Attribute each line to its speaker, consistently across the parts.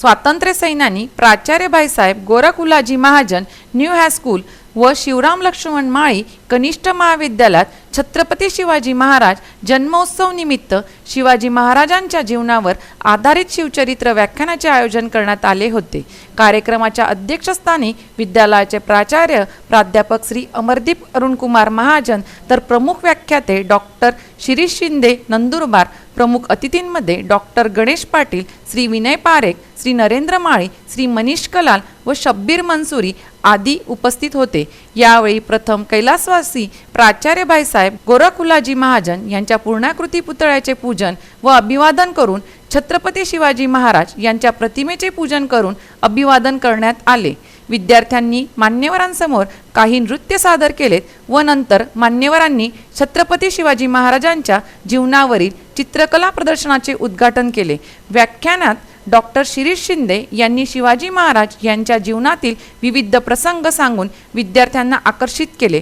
Speaker 1: स्वातंत्र्य सैनानी प्राचार्य Bhaisaheb Gorakhulaji Mahajan new high school व शिवराम लक्ष्मण माळी कनिष्ठ महाविद्यालयात छत्रपती शिवाजी महाराज जन्मोत्सव निमित्त शिवाजी महाराजांच्या जीवनावर आधारित शिवचरित्र व्याख्यानाचे आयोजन करण्यात आले होते. कार्यक्रमाच्या अध्यक्षस्थानी विद्यालयाचे प्राचार्य प्राध्यापक श्री अमरदीप अरुणकुमार महाजन तर प्रमुख व्याख्याते डॉक्टर शिरीष शिंदे नंदुरबार प्रमुख अतिथींमध्ये डॉक्टर गणेश पाटील श्री विनय पारेख श्री नरेंद्र माळी श्री मनीष कलाल व शब्बीर मनसुरी आदी उपस्थित होते. यावेळी प्रथम कैलासवासी प्राचार्य भाईसाहेब गोरखुलाजी महाजन यांच्या पूर्णाकृती पुतळ्याचे पूजन व अभिवादन करून छत्रपती शिवाजी महाराज यांच्या प्रतिमेचे पूजन करून अभिवादन करण्यात आले. विद्यार्थ्यांनी मान्यवरांसमोर काही नृत्य सादर केलेत व नंतर मान्यवरांनी छत्रपती शिवाजी महाराजांच्या जीवनावरील चित्रकला प्रदर्शनाचे उद्घाटन केले. व्याख्यानात डॉक्टर शिरीष शिंदे यांनी शिवाजी महाराज यांच्या जीवनातील विविध प्रसंग सांगून विद्यार्थ्यांना आकर्षित केले.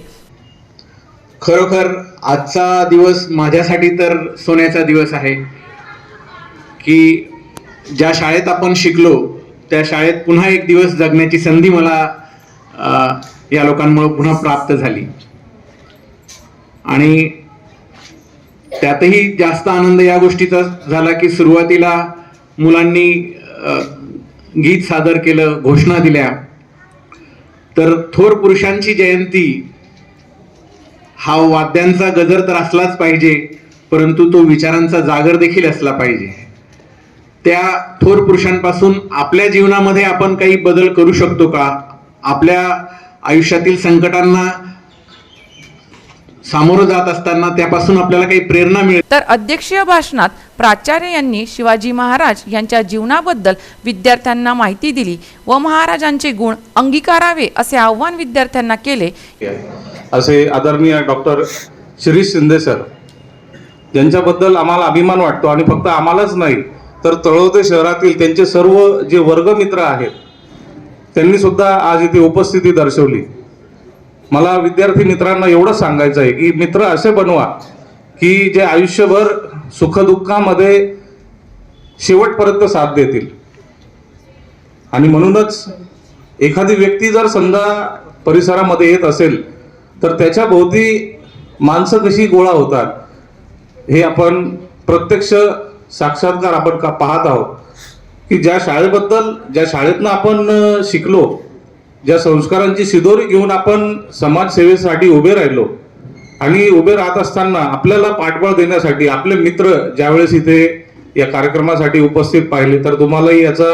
Speaker 2: खरोखर आजचा दिवस माझ्यासाठी तर सोन्याचा दिवस आहे. की ज्या शाळेत आपण शिकलो त्या शाळेत पुन्हा एक दिवस जगण्याची संधी मला या लोकांमुळे पुन्हा प्राप्त झाली. आणि त्यातही जास्त आनंद या गोष्टीचा झाला की सुरुवातीला मुलांनी गीत सादर केलं घोषणा दिल्या. तर थोर पुरुषांची जयंती हा वाद्यांचा गजर तर असलाच पाहिजे परंतु तो विचारांचा जागर देखील असला पाहिजे. त्या थोर पुरुषांपासून आपल्या जीवनामध्ये आपण काही बदल करू शकतो का? आपल्या आयुष्यातील संकटांना सामोरं जात असताना त्यापासून आपल्याला काही प्रेरणा मिळेल
Speaker 1: तर अध्यक्षीय भाषणात प्राचार्य यांनी शिवाजी महाराज यांच्या जीवनाबद्दल विद्यार्थ्यांना माहिती दिली व महाराजांचे गुण अंगीकारावे असे आव्हान विद्यार्थ्यांना केले.
Speaker 3: असे आदरणीय डॉक्टर शिरीष शिंदे सर यांच्याबद्दल आम्हाला अभिमान वाटतो आणि फक्त आम्हालाच नाही तर तळोदे शहरातील त्यांचे सर्व जे वर्गमित्र आहेत त्यांनी सुद्धा आज इथे उपस्थिती दर्शवली. मला विद्यार्थी मित्रांना एवढंच सांगायचं आहे की मित्र असे बनवा की जे आयुष्यभर सुखदुःखामध्ये शेवटपर्यंत साथ देतील. आणि म्हणूनच एखादी व्यक्ती जर समजा परिसरामध्ये येत असेल तर त्याच्या भोवती माणसं कशी गोळा होतात हे आपण प्रत्यक्ष साक्षात्कार आपण का पाहत आहोत? की ज्या शाळेबद्दल ज्या शाळेतनं आपण शिकलो ज्या संस्कारांची शिदोरी घेऊन आपण समाजसेवेसाठी उभे राहिलो आणि उभे राहत असताना आपल्याला पाठबळ देण्यासाठी आपले मित्र ज्यावेळेस इथे या कार्यक्रमासाठी उपस्थित पाहिले तर तुम्हालाही याचा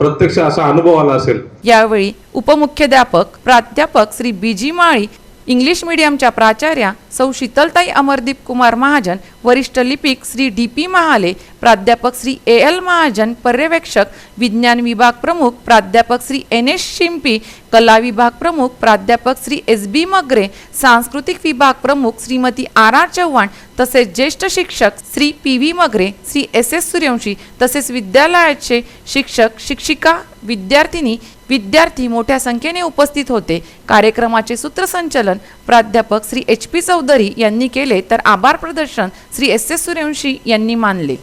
Speaker 3: प्रत्यक्ष असा अनुभव आला असेल.
Speaker 1: यावेळी उपमुख्याध्यापक प्राध्यापक Shri B G Mali English मीडियमच्या प्राचार्या सौ शीतलताई अमरदीप कुमार महाजन वरिष्ठ लिपिक श्री डी पी महाले प्राध्यापक श्री ए एल महाजन पर्यवेक्षक विज्ञान विभाग प्रमुख प्राध्यापक श्री एन एस शिंपी कला विभाग प्रमुख प्राध्यापक श्री एस बी मगरे सांस्कृतिक विभाग प्रमुख श्रीमती आर आर चव्हाण तसेच ज्येष्ठ शिक्षक Shri P V Magre Shri S S Suryavanshi तसेच विद्यालयाचे शिक्षक शिक्षिका विद्यार्थिनी विद्यार्थी मोठ्या संख्येने उपस्थित होते. कार्यक्रमाचे सूत्रसंचलन प्राध्यापक श्री एच पी चौधरी यांनी केले तर आभार प्रदर्शन श्री एस एस सूर्यवंशी यांनी मानले.